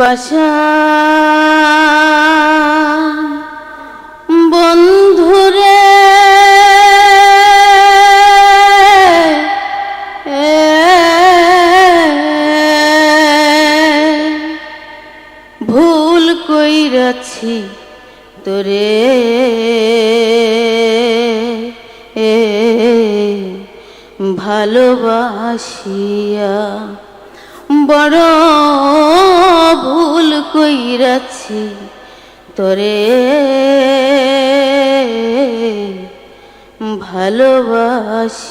পাশা বন্ধুরে ভুল এ ভালোবাসিয়া বড় কইরাছি তোরে। ভালোবাসিয়া।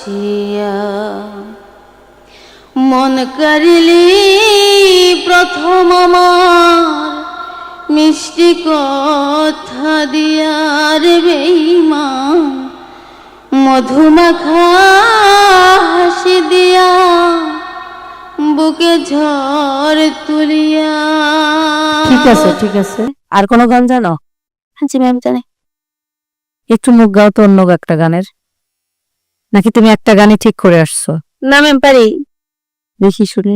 মন কারিলি প্রথম আমার মিষ্টি কথা দিয়ার বেইমা মধুমাখা হাসি দিয়া বুকে ঝড় তুলিয়া। ঠিক আছে ঠিক আছে। আর কোনো গান জানো? জি ম্যাম জানি। একটু মুখ গাও তো অন্য একটা গানের। নাকি তুমি একটা গানই ঠিক করে আসছো? না ম্যাম পারি। দেখি শুনি।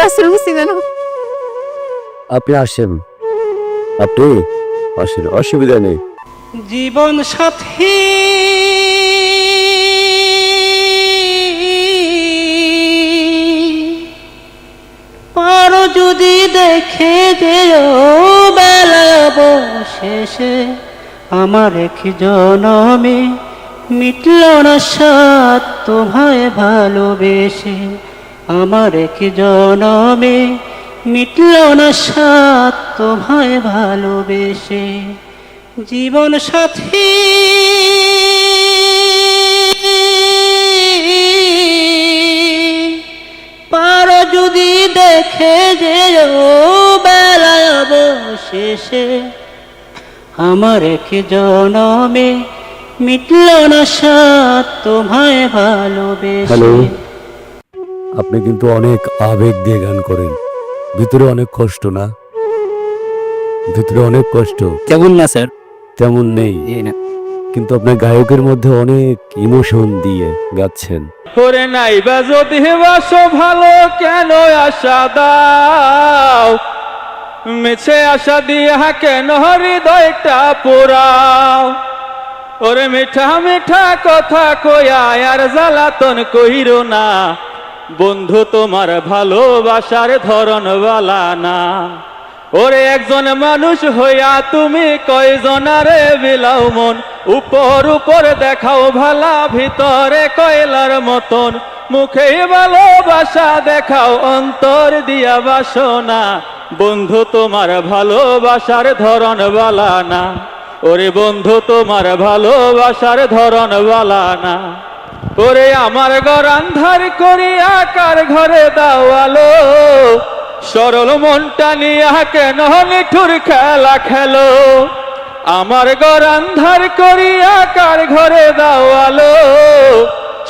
নার্ভাস রুমছি কেন আপনি আসেন। আপনি আসেন অসুবিধা নেই। জীবন সাথী। পারো যদি দেখে যেও বেলা শেষে আমার এক জনমে মিটল না সাত তোমায় ভালোবেসে আমার এক জনমে মিটল না সাত, তোমায় ভালোবেসে জীবন সাথী পারো যদি দেখে যে বেলায় অবশেষে আমার এক জনমে মিটল না সাত, তোমায় ভালোবেসে। আপনি কিন্তু অনেক আবেগ দিয়ে গান করেন। ভিতরে অনেক কষ্ট না? ভিতরে অনেক কষ্ট। কেমন না স্যার। তেমন নেই। কিন্তু আপনার গায়কের মধ্যে অনেক ইমোশন দিয়ে গাচ্ছেন। করে নাই বা যদি বাসো ভালো কেন আশা দাও? মিছে আশা দিয়া কেন হৃদয়টা পোড়াও? ওরে মিঠা মিঠা কথা কয়া আর জ্বালাতন কইরো না। বন্ধু, তোমার ভালোবাসার ধরন না। ওরে একজন মানুষ হইয়া তুমি কয়জনারে বিলাও মন? উপর উপর দেখাও ভালা, ভিতরে কয়লার মতন। মুখে ভালোবাসা দেখাও, অন্তর দিয়া বাসনা। বন্ধু, তোমার ভালোবাসার ধরন না। ওরে বন্ধু, তোমার ভালোবাসার ধরন না। ওরে আমার ঘর আন্ধার করিয়া কার ঘরে দাওয়ালো সরল মনটা নিয়া কেন নিঠুর খেলা খেলো? আমার ঘর আন্ধার করিয়া কার ঘরে দাওয়ালো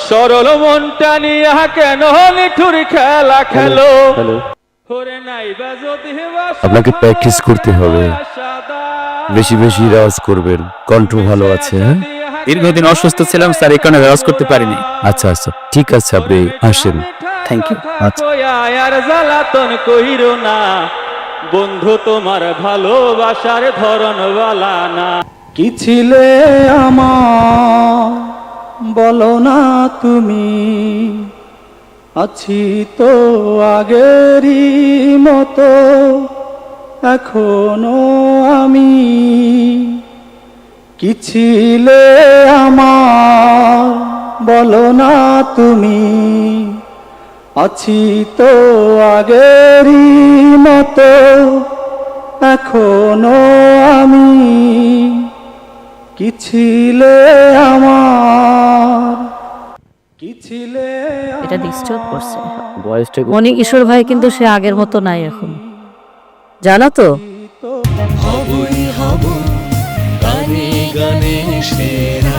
সরল মনটা নিয়া কেন নিঠুর খেলা খেলো? আপনাকে practice করতে হবে। বেশি বেশি রেওয়াজ করবেন। কণ্ঠ ভালো আছে হ্যাঁ? দীর্ঘদিন অসুস্থ ছিলাম স্যার এই কারণে রেওয়াজ করতে পারিনি আচ্ছা আচ্ছা ঠিক আছে আপনি আসেন Thank you. আচ্ছা। আর জ্বালাতন কইরো না বন্ধু তোমার ভালোবাসার ধরন বালা না কি ছিলে আমার বলো না তুমি আছি তো আগেরই মতো এখনও আমি কি ছিলে আমার? বলো না তুমি। আছি তো আগেরই মতো এখনও আমি। কি ছিলে আমার? কি ছিলে এটা ডিস্টার্ব করছে। বয়সটা মনি কিশোর ভাই কিন্তু সে আগের মতো নাই এখন। জানো তো? হবই হব ganeshvira